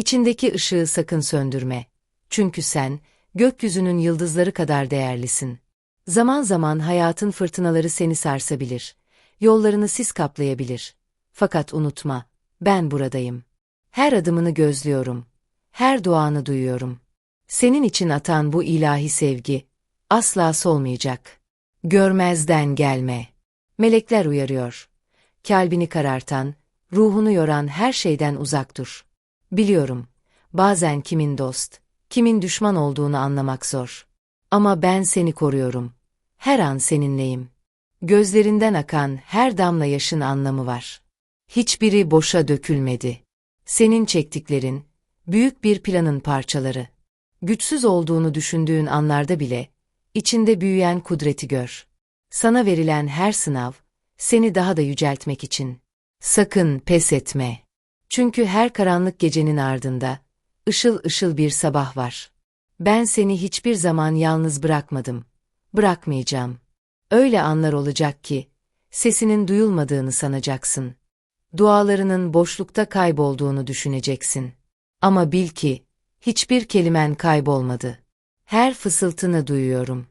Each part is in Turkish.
İçindeki ışığı sakın söndürme. Çünkü sen, gökyüzünün yıldızları kadar değerlisin. Zaman zaman hayatın fırtınaları seni sarsabilir. Yollarını sis kaplayabilir. Fakat unutma, ben buradayım. Her adımını gözlüyorum. Her duanı duyuyorum. Senin için atan bu ilahi sevgi, asla solmayacak. Görmezden gelme. Melekler uyarıyor. Kalbini karartan, ruhunu yoran her şeyden uzak dur. Biliyorum, bazen kimin dost, kimin düşman olduğunu anlamak zor. Ama ben seni koruyorum. Her an seninleyim. Gözlerinden akan her damla yaşın anlamı var. Hiçbiri boşa dökülmedi. Senin çektiklerin, büyük bir planın parçaları. Güçsüz olduğunu düşündüğün anlarda bile, içinde büyüyen kudreti gör. Sana verilen her sınav, seni daha da yüceltmek için. Sakın pes etme. Çünkü her karanlık gecenin ardında, ışıl ışıl bir sabah var. Ben seni hiçbir zaman yalnız bırakmadım. Bırakmayacağım. Öyle anlar olacak ki, sesinin duyulmadığını sanacaksın. Dualarının boşlukta kaybolduğunu düşüneceksin. Ama bil ki, hiçbir kelimen kaybolmadı. Her fısıltını duyuyorum.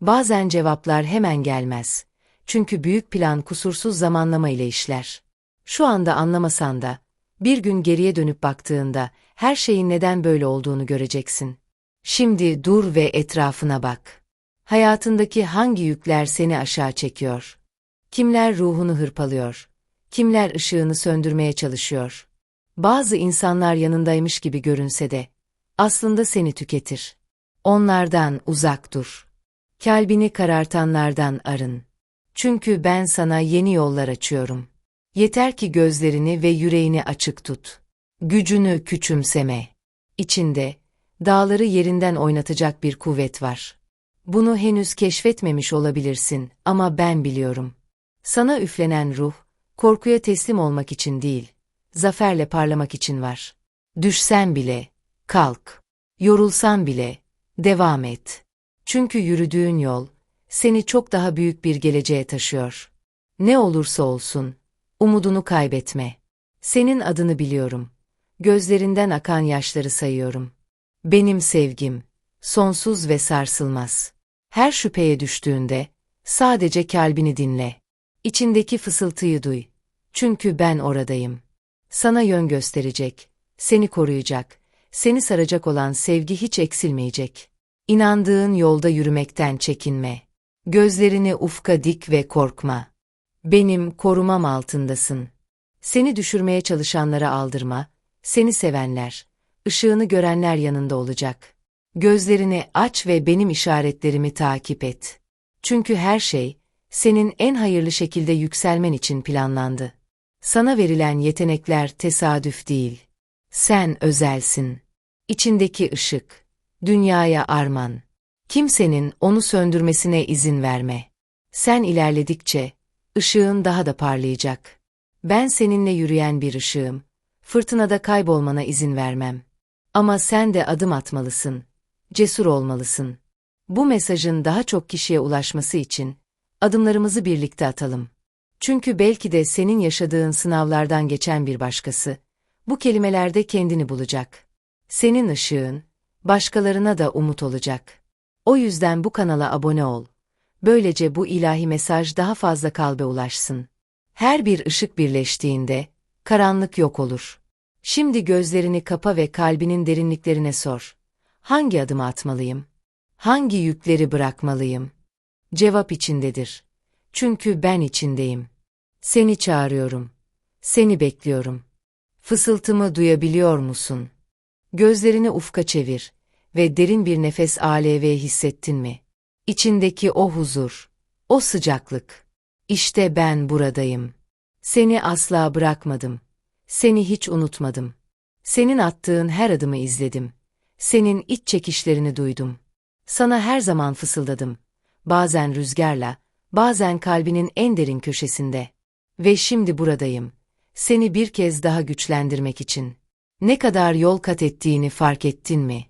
Bazen cevaplar hemen gelmez. Çünkü büyük plan kusursuz zamanlama ile işler. Şu anda anlamasan da, bir gün geriye dönüp baktığında, her şeyin neden böyle olduğunu göreceksin. Şimdi dur ve etrafına bak. Hayatındaki hangi yükler seni aşağı çekiyor? Kimler ruhunu hırpalıyor? Kimler ışığını söndürmeye çalışıyor? Bazı insanlar yanındaymış gibi görünse de, aslında seni tüketir. Onlardan uzak dur. Kalbini karartanlardan arın. Çünkü ben sana yeni yollar açıyorum. Yeter ki gözlerini ve yüreğini açık tut. Gücünü küçümseme. İçinde, dağları yerinden oynatacak bir kuvvet var. Bunu henüz keşfetmemiş olabilirsin ama ben biliyorum. Sana üflenen ruh, korkuya teslim olmak için değil, zaferle parlamak için var. Düşsen bile, kalk. Yorulsan bile, devam et. Çünkü yürüdüğün yol, seni çok daha büyük bir geleceğe taşıyor. Ne olursa olsun, umudunu kaybetme. Senin adını biliyorum. Gözlerinden akan yaşları sayıyorum. Benim sevgim, sonsuz ve sarsılmaz. Her şüpheye düştüğünde, sadece kalbini dinle. İçindeki fısıltıyı duy. Çünkü ben oradayım. Sana yön gösterecek, seni koruyacak, seni saracak olan sevgi hiç eksilmeyecek. İnandığın yolda yürümekten çekinme. Gözlerini ufka dik ve korkma. Benim korumam altındasın. Seni düşürmeye çalışanlara aldırma, seni sevenler, ışığını görenler yanında olacak. Gözlerini aç ve benim işaretlerimi takip et. Çünkü her şey, senin en hayırlı şekilde yükselmen için planlandı. Sana verilen yetenekler tesadüf değil. Sen özelsin. İçindeki ışık, dünyaya arman. Kimsenin onu söndürmesine izin verme. Sen ilerledikçe, ışığın daha da parlayacak. Ben seninle yürüyen bir ışığım. Fırtınada kaybolmana izin vermem. Ama sen de adım atmalısın. Cesur olmalısın. Bu mesajın daha çok kişiye ulaşması için, adımlarımızı birlikte atalım. Çünkü belki de senin yaşadığın sınavlardan geçen bir başkası, bu kelimelerde kendini bulacak. Senin ışığın, başkalarına da umut olacak. O yüzden bu kanala abone ol. Böylece bu ilahi mesaj daha fazla kalbe ulaşsın. Her bir ışık birleştiğinde, karanlık yok olur. Şimdi gözlerini kapa ve kalbinin derinliklerine sor. Hangi adımı atmalıyım? Hangi yükleri bırakmalıyım? Cevap içindedir. Çünkü ben içindeyim. Seni çağırıyorum. Seni bekliyorum. Fısıltımı duyabiliyor musun? Gözlerini ufka çevir ve derin bir nefes alev hissettin mi? İçindeki o huzur, o sıcaklık. İşte ben buradayım. Seni asla bırakmadım. Seni hiç unutmadım. Senin attığın her adımı izledim. Senin iç çekişlerini duydum. Sana her zaman fısıldadım. Bazen rüzgarla, bazen kalbinin en derin köşesinde. Ve şimdi buradayım. Seni bir kez daha güçlendirmek için. Ne kadar yol kat ettiğini fark ettin mi?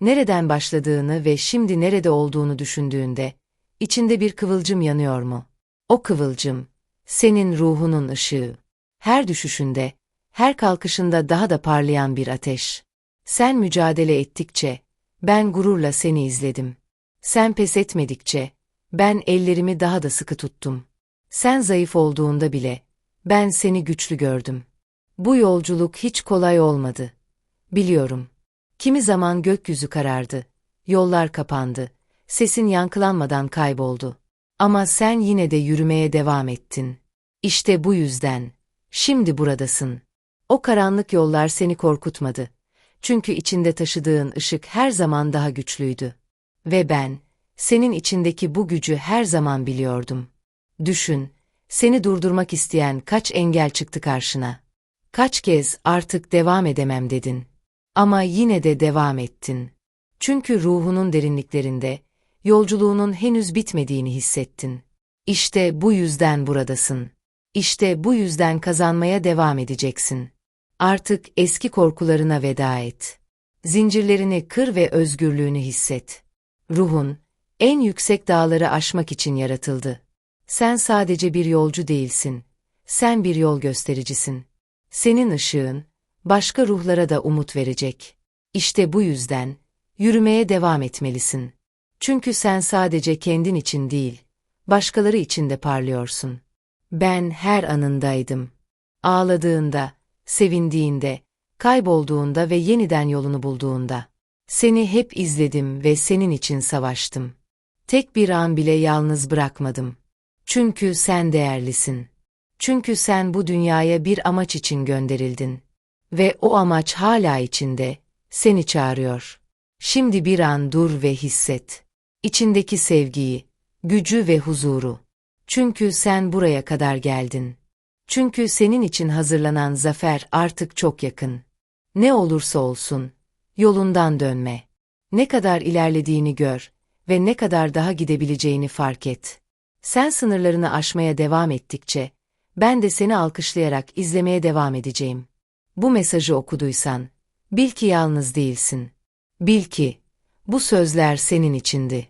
Nereden başladığını ve şimdi nerede olduğunu düşündüğünde, içinde bir kıvılcım yanıyor mu? O kıvılcım, senin ruhunun ışığı. Her düşüşünde, her kalkışında daha da parlayan bir ateş. Sen mücadele ettikçe, ben gururla seni izledim. Sen pes etmedikçe, ben ellerimi daha da sıkı tuttum. Sen zayıf olduğunda bile, ben seni güçlü gördüm. Bu yolculuk hiç kolay olmadı. Biliyorum. Kimi zaman gökyüzü karardı, yollar kapandı, sesin yankılanmadan kayboldu. Ama sen yine de yürümeye devam ettin. İşte bu yüzden, şimdi buradasın. O karanlık yollar seni korkutmadı. Çünkü içinde taşıdığın ışık her zaman daha güçlüydü. Ve ben, senin içindeki bu gücü her zaman biliyordum. Düşün, seni durdurmak isteyen kaç engel çıktı karşına. Kaç kez artık devam edemem dedin. Ama yine de devam ettin. Çünkü ruhunun derinliklerinde, yolculuğunun henüz bitmediğini hissettin. İşte bu yüzden buradasın. İşte bu yüzden kazanmaya devam edeceksin. Artık eski korkularına veda et. Zincirlerini kır ve özgürlüğünü hisset. Ruhun, en yüksek dağları aşmak için yaratıldı. Sen sadece bir yolcu değilsin. Sen bir yol göstericisin. Senin ışığın, başka ruhlara da umut verecek. İşte bu yüzden, yürümeye devam etmelisin. Çünkü sen sadece kendin için değil, başkaları için de parlıyorsun. Ben her anındaydım. Ağladığında, sevindiğinde, kaybolduğunda ve yeniden yolunu bulduğunda. Seni hep izledim ve senin için savaştım. Tek bir an bile yalnız bırakmadım. Çünkü sen değerlisin. Çünkü sen bu dünyaya bir amaç için gönderildin. Ve o amaç hala içinde, seni çağırıyor. Şimdi bir an dur ve hisset. İçindeki sevgiyi, gücü ve huzuru. Çünkü sen buraya kadar geldin. Çünkü senin için hazırlanan zafer artık çok yakın. Ne olursa olsun, yolundan dönme. Ne kadar ilerlediğini gör ve ne kadar daha gidebileceğini fark et. Sen sınırlarını aşmaya devam ettikçe, ben de seni alkışlayarak izlemeye devam edeceğim. Bu mesajı okuduysan, bil ki yalnız değilsin. Bil ki, bu sözler senin içindi.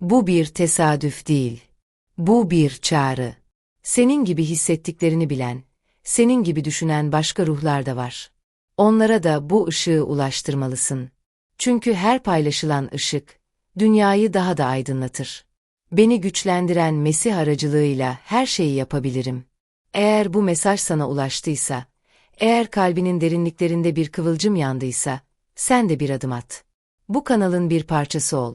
Bu bir tesadüf değil. Bu bir çağrı. Senin gibi hissettiklerini bilen, senin gibi düşünen başka ruhlar da var. Onlara da bu ışığı ulaştırmalısın. Çünkü her paylaşılan ışık, dünyayı daha da aydınlatır. Beni güçlendiren Mesih aracılığıyla her şeyi yapabilirim. Eğer bu mesaj sana ulaştıysa, eğer kalbinin derinliklerinde bir kıvılcım yandıysa, sen de bir adım at. Bu kanalın bir parçası ol.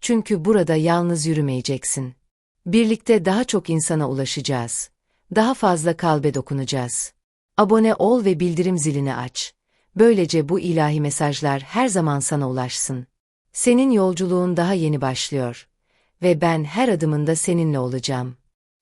Çünkü burada yalnız yürümeyeceksin. Birlikte daha çok insana ulaşacağız. Daha fazla kalbe dokunacağız. Abone ol ve bildirim zilini aç. Böylece bu ilahi mesajlar her zaman sana ulaşsın. Senin yolculuğun daha yeni başlıyor. Ve ben her adımında seninle olacağım.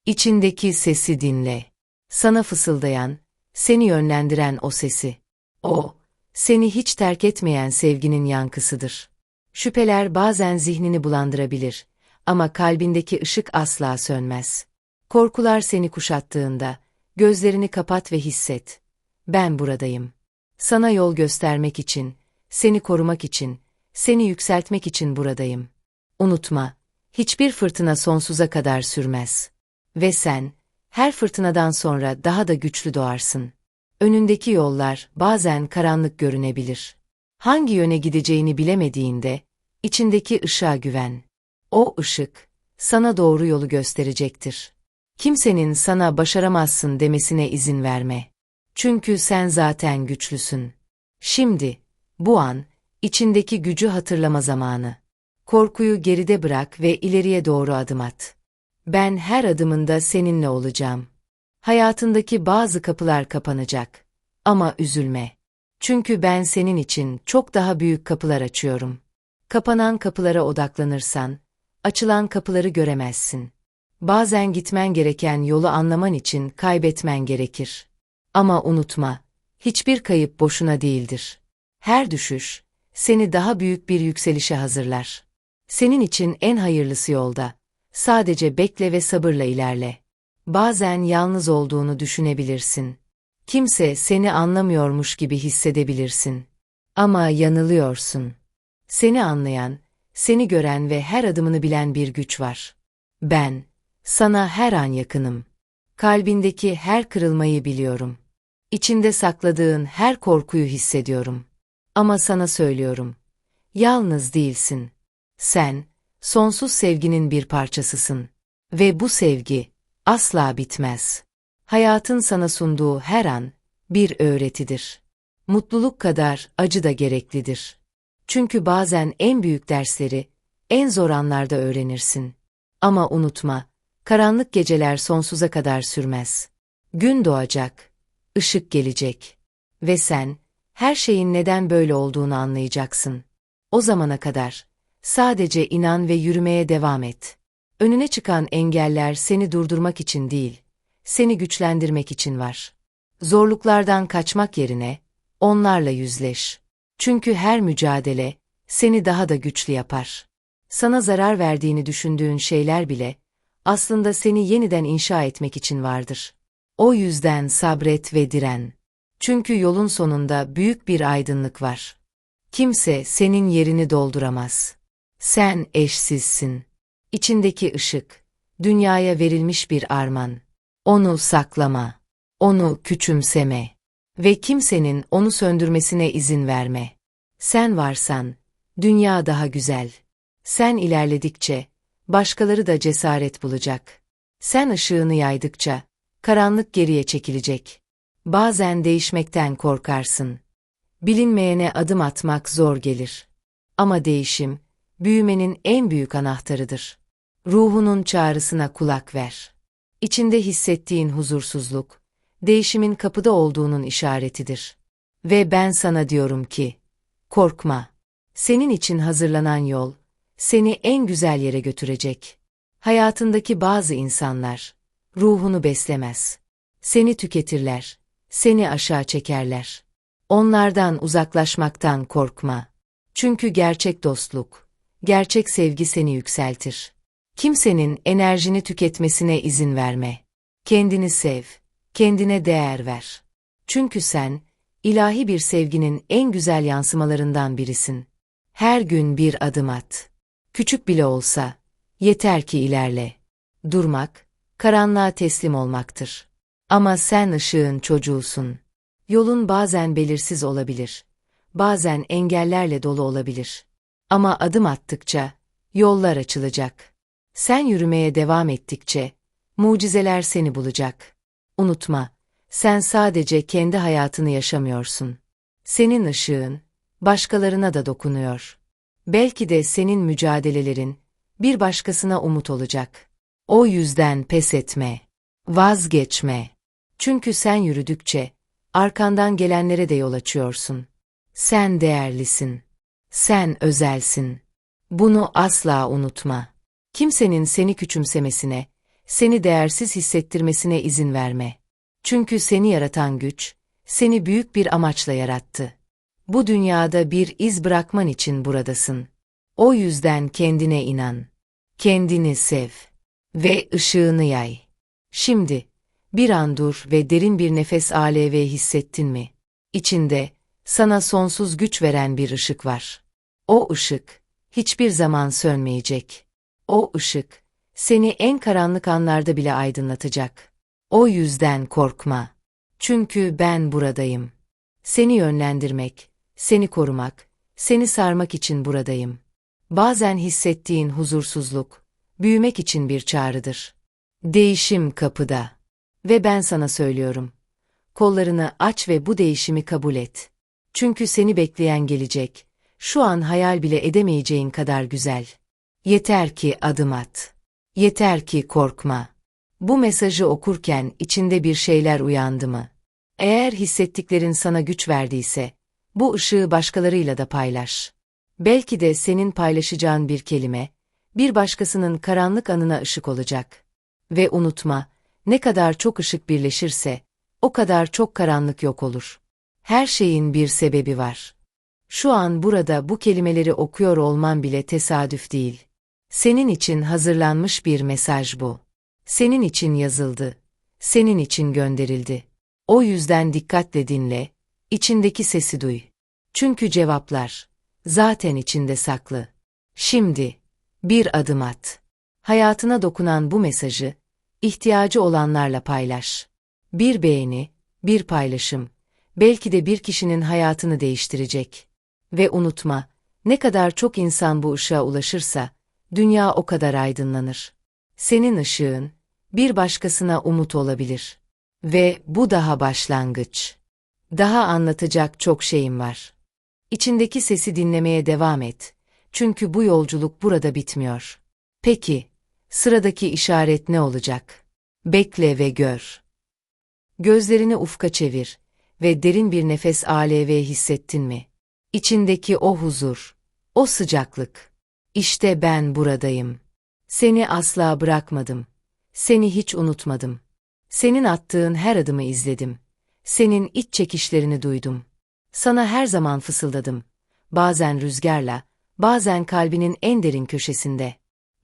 İçindeki sesi dinle. Sana fısıldayan, seni yönlendiren o sesi. O, seni hiç terk etmeyen sevginin yankısıdır. Şüpheler bazen zihnini bulandırabilir ama kalbindeki ışık asla sönmez. Korkular seni kuşattığında, gözlerini kapat ve hisset. Ben buradayım. Sana yol göstermek için, seni korumak için, seni yükseltmek için buradayım. Unutma, hiçbir fırtına sonsuza kadar sürmez. Ve sen, her fırtınadan sonra daha da güçlü doğarsın. Önündeki yollar bazen karanlık görünebilir. Hangi yöne gideceğini bilemediğinde, içindeki ışığa güven. O ışık, sana doğru yolu gösterecektir. Kimsenin sana başaramazsın demesine izin verme. Çünkü sen zaten güçlüsün. Şimdi, bu an, içindeki gücü hatırlama zamanı. Korkuyu geride bırak ve ileriye doğru adım at. Ben her adımında seninle olacağım. Hayatındaki bazı kapılar kapanacak. Ama üzülme. Çünkü ben senin için çok daha büyük kapılar açıyorum. Kapanan kapılara odaklanırsan, açılan kapıları göremezsin. Bazen gitmen gereken yolu anlaman için kaybetmen gerekir. Ama unutma, hiçbir kayıp boşuna değildir. Her düşüş, seni daha büyük bir yükselişe hazırlar. Senin için en hayırlısı yolda. Sadece bekle ve sabırla ilerle. Bazen yalnız olduğunu düşünebilirsin. Kimse seni anlamıyormuş gibi hissedebilirsin. Ama yanılıyorsun. Seni anlayan, seni gören ve her adımını bilen bir güç var. Ben, sana her an yakınım. Kalbindeki her kırılmayı biliyorum. İçinde sakladığın her korkuyu hissediyorum. Ama sana söylüyorum. Yalnız değilsin. Sen, sonsuz sevginin bir parçasısın. Ve bu sevgi, asla bitmez. Hayatın sana sunduğu her an, bir öğretidir. Mutluluk kadar acı da gereklidir. Çünkü bazen en büyük dersleri, en zor anlarda öğrenirsin. Ama unutma, karanlık geceler sonsuza kadar sürmez. Gün doğacak, ışık gelecek. Ve sen, her şeyin neden böyle olduğunu anlayacaksın. O zamana kadar, sadece inan ve yürümeye devam et. Önüne çıkan engeller seni durdurmak için değil, seni güçlendirmek için var. Zorluklardan kaçmak yerine, onlarla yüzleş. Çünkü her mücadele, seni daha da güçlü yapar. Sana zarar verdiğini düşündüğün şeyler bile, aslında seni yeniden inşa etmek için vardır. O yüzden sabret ve diren. Çünkü yolun sonunda büyük bir aydınlık var. Kimse senin yerini dolduramaz. Sen eşsizsin. İçindeki ışık, dünyaya verilmiş bir arman. Onu saklama, onu küçümseme ve kimsenin onu söndürmesine izin verme. Sen varsan, dünya daha güzel. Sen ilerledikçe, başkaları da cesaret bulacak. Sen ışığını yaydıkça, karanlık geriye çekilecek. Bazen değişmekten korkarsın. Bilinmeyene adım atmak zor gelir. Ama değişim, büyümenin en büyük anahtarıdır. Ruhunun çağrısına kulak ver. İçinde hissettiğin huzursuzluk, değişimin kapıda olduğunun işaretidir. Ve ben sana diyorum ki, korkma. Senin için hazırlanan yol, seni en güzel yere götürecek. Hayatındaki bazı insanlar, ruhunu beslemez. Seni tüketirler, seni aşağı çekerler. Onlardan uzaklaşmaktan korkma. Çünkü gerçek dostluk, gerçek sevgi seni yükseltir. Kimsenin enerjini tüketmesine izin verme. Kendini sev, kendine değer ver. Çünkü sen, ilahi bir sevginin en güzel yansımalarından birisin. Her gün bir adım at. Küçük bile olsa, yeter ki ilerle. Durmak, karanlığa teslim olmaktır. Ama sen ışığın çocuğusun. Yolun bazen belirsiz olabilir. Bazen engellerle dolu olabilir. Ama adım attıkça, yollar açılacak. Sen yürümeye devam ettikçe, mucizeler seni bulacak. Unutma, sen sadece kendi hayatını yaşamıyorsun. Senin ışığın, başkalarına da dokunuyor. Belki de senin mücadelelerin, bir başkasına umut olacak. O yüzden pes etme, vazgeçme. Çünkü sen yürüdükçe, arkandan gelenlere de yol açıyorsun. Sen değerlisin. Sen özelsin. Bunu asla unutma. Kimsenin seni küçümsemesine, seni değersiz hissettirmesine izin verme. Çünkü seni yaratan güç, seni büyük bir amaçla yarattı. Bu dünyada bir iz bırakman için buradasın. O yüzden kendine inan. Kendini sev. Ve ışığını yay. Şimdi, bir an dur ve derin bir nefes alev hissettin mi? İçinde, sana sonsuz güç veren bir ışık var. O ışık, hiçbir zaman sönmeyecek. O ışık, seni en karanlık anlarda bile aydınlatacak. O yüzden korkma. Çünkü ben buradayım. Seni yönlendirmek, seni korumak, seni sarmak için buradayım. Bazen hissettiğin huzursuzluk, büyümek için bir çağrıdır. Değişim kapıda. Ve ben sana söylüyorum. Kollarını aç ve bu değişimi kabul et. Çünkü seni bekleyen gelecek, şu an hayal bile edemeyeceğin kadar güzel. Yeter ki adım at. Yeter ki korkma. Bu mesajı okurken içinde bir şeyler uyandı mı? Eğer hissettiklerin sana güç verdiyse, bu ışığı başkalarıyla da paylaş. Belki de senin paylaşacağın bir kelime, bir başkasının karanlık anına ışık olacak. Ve unutma, ne kadar çok ışık birleşirse, o kadar çok karanlık yok olur. Her şeyin bir sebebi var. Şu an burada bu kelimeleri okuyor olman bile tesadüf değil. Senin için hazırlanmış bir mesaj bu. Senin için yazıldı. Senin için gönderildi. O yüzden dikkatle dinle, içindeki sesi duy. Çünkü cevaplar zaten içinde saklı. Şimdi bir adım at. Hayatına dokunan bu mesajı ihtiyacı olanlarla paylaş. Bir beğeni, bir paylaşım, belki de bir kişinin hayatını değiştirecek. Ve unutma, ne kadar çok insan bu ışığa ulaşırsa, dünya o kadar aydınlanır. Senin ışığın, bir başkasına umut olabilir. Ve bu daha başlangıç. Daha anlatacak çok şeyim var. İçindeki sesi dinlemeye devam et. Çünkü bu yolculuk burada bitmiyor. Peki, sıradaki işaret ne olacak? Bekle ve gör. Gözlerini ufka çevir ve derin bir nefes ALV hissettin mi? İçindeki o huzur, o sıcaklık. İşte ben buradayım. Seni asla bırakmadım. Seni hiç unutmadım. Senin attığın her adımı izledim. Senin iç çekişlerini duydum. Sana her zaman fısıldadım. Bazen rüzgarla, bazen kalbinin en derin köşesinde.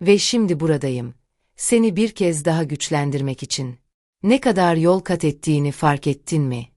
Ve şimdi buradayım. Seni bir kez daha güçlendirmek için. Ne kadar yol kat ettiğini fark ettin mi?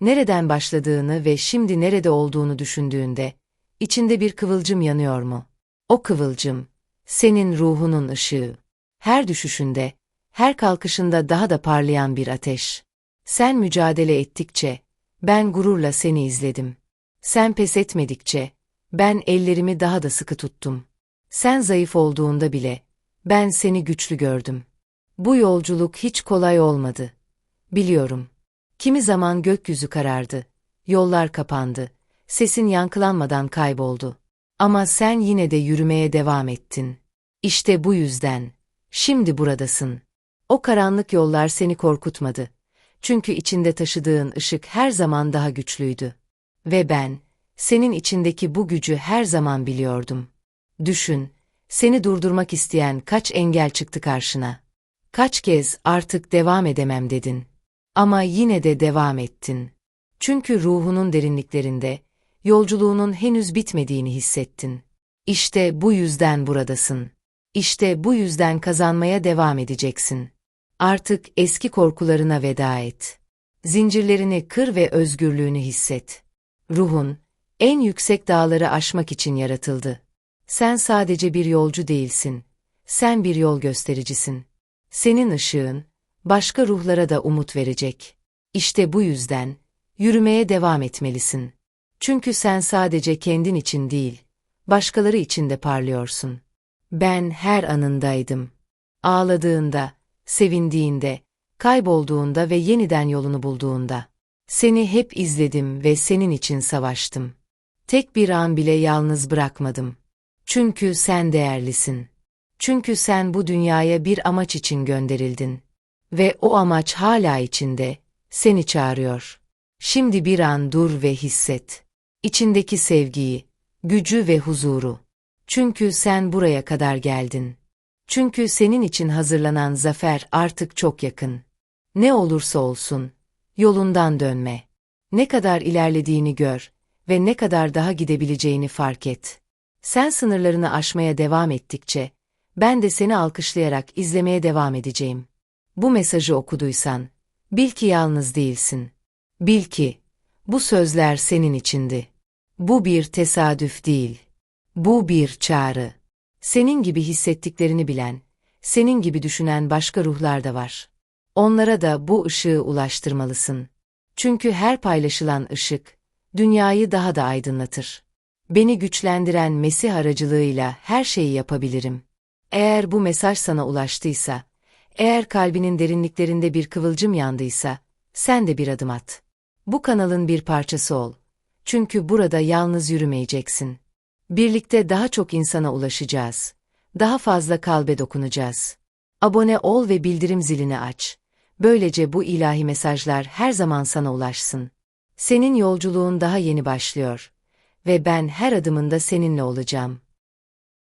Nereden başladığını ve şimdi nerede olduğunu düşündüğünde, içinde bir kıvılcım yanıyor mu? O kıvılcım, senin ruhunun ışığı. Her düşüşünde, her kalkışında daha da parlayan bir ateş. Sen mücadele ettikçe, ben gururla seni izledim. Sen pes etmedikçe, ben ellerimi daha da sıkı tuttum. Sen zayıf olduğunda bile, ben seni güçlü gördüm. Bu yolculuk hiç kolay olmadı. Biliyorum. Kimi zaman gökyüzü karardı, yollar kapandı, sesin yankılanmadan kayboldu. Ama sen yine de yürümeye devam ettin. İşte bu yüzden, şimdi buradasın. O karanlık yollar seni korkutmadı. Çünkü içinde taşıdığın ışık her zaman daha güçlüydü. Ve ben, senin içindeki bu gücü her zaman biliyordum. Düşün, seni durdurmak isteyen kaç engel çıktı karşına. Kaç kez artık devam edemem dedin. Ama yine de devam ettin. Çünkü ruhunun derinliklerinde, yolculuğunun henüz bitmediğini hissettin. İşte bu yüzden buradasın. İşte bu yüzden kazanmaya devam edeceksin. Artık eski korkularına veda et. Zincirlerini kır ve özgürlüğünü hisset. Ruhun, en yüksek dağları aşmak için yaratıldı. Sen sadece bir yolcu değilsin. Sen bir yol göstericisin. Senin ışığın, başka ruhlara da umut verecek. İşte bu yüzden, yürümeye devam etmelisin. Çünkü sen sadece kendin için değil, başkaları için de parlıyorsun. Ben her anındaydım. Ağladığında, sevindiğinde, kaybolduğunda ve yeniden yolunu bulduğunda. Seni hep izledim ve senin için savaştım. Tek bir an bile yalnız bırakmadım. Çünkü sen değerlisin. Çünkü sen bu dünyaya bir amaç için gönderildin. Ve o amaç hala içinde, seni çağırıyor. Şimdi bir an dur ve hisset. İçindeki sevgiyi, gücü ve huzuru. Çünkü sen buraya kadar geldin. Çünkü senin için hazırlanan zafer artık çok yakın. Ne olursa olsun, yolundan dönme. Ne kadar ilerlediğini gör ve ne kadar daha gidebileceğini fark et. Sen sınırlarını aşmaya devam ettikçe, ben de seni alkışlayarak izlemeye devam edeceğim. Bu mesajı okuduysan, bil ki yalnız değilsin. Bil ki, bu sözler senin içindi. Bu bir tesadüf değil. Bu bir çağrı. Senin gibi hissettiklerini bilen, senin gibi düşünen başka ruhlar da var. Onlara da bu ışığı ulaştırmalısın. Çünkü her paylaşılan ışık, dünyayı daha da aydınlatır. Beni güçlendiren Mesih aracılığıyla her şeyi yapabilirim. Eğer bu mesaj sana ulaştıysa, eğer kalbinin derinliklerinde bir kıvılcım yandıysa, sen de bir adım at. Bu kanalın bir parçası ol. Çünkü burada yalnız yürümeyeceksin. Birlikte daha çok insana ulaşacağız. Daha fazla kalbe dokunacağız. Abone ol ve bildirim zilini aç. Böylece bu ilahi mesajlar her zaman sana ulaşsın. Senin yolculuğun daha yeni başlıyor ve ben her adımında seninle olacağım.